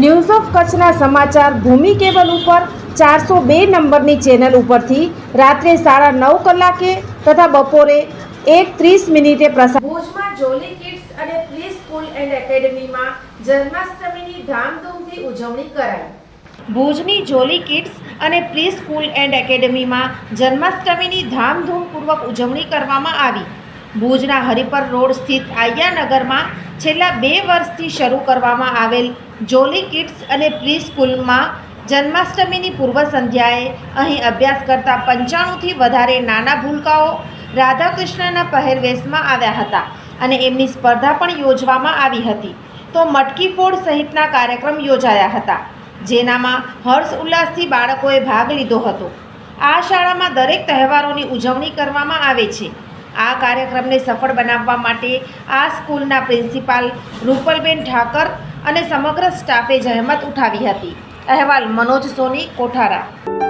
news of કચ્છના સમાચાર ભૂમિ cable ઉપર ચારસો બે નંબરની ચેનલ ઉપરથી રાત્રે સાડા નવ કલાકે તથા બપોરે એક ત્રીસ મિનિટે પ્રસાર ભુજમાં જોલી કિડ્સ અને પ્રી સ્કૂલ એન્ડ એકેડમીમાં જન્માષ્ટમીની ધામધૂમથી ઉજવણી કરાઈ. ભુજની જોલી કિડ્સ અને પ્રી સ્કૂલ એન્ડ એકેડમીમાં જન્માષ્ટમીની ધામધૂમપૂર્વક ઉજવણી કરવામાં આવી. ભુજના હરિપર રોડ સ્થિત આયાનગરમાં છેલ્લા બે વર્ષથી શરૂ કરવામાં આવેલ જોલી કિડ્સ અને પ્રી સ્કૂલમાં જન્માષ્ટમીની પૂર્વ સંધ્યાએ અહીં અભ્યાસ કરતા પંચાણુંથી વધારે નાના ભૂલકાઓ રાધાકૃષ્ણના પહેરવેશમાં આવ્યા હતા અને એમની સ્પર્ધા પણ યોજવામાં આવી હતી. તો મટકી ફોડ સહિતના કાર્યક્રમ યોજાયા હતા, જેનામાં હર્ષ ઉલ્લાસથી બાળકોએ ભાગ લીધો હતો. આ શાળામાં દરેક તહેવારોની ઉજવણી કરવામાં આવે છે. આ કાર્યક્રમને સફળ બનાવવા માટે આ સ્કૂલના પ્રિન્સિપાલ રૂપલબેન ઠાકર અને સમગ્ર સ્ટાફે જહેમત ઉઠાવી હતી. અહેવાલ મનોજ સોની, કોઠારા.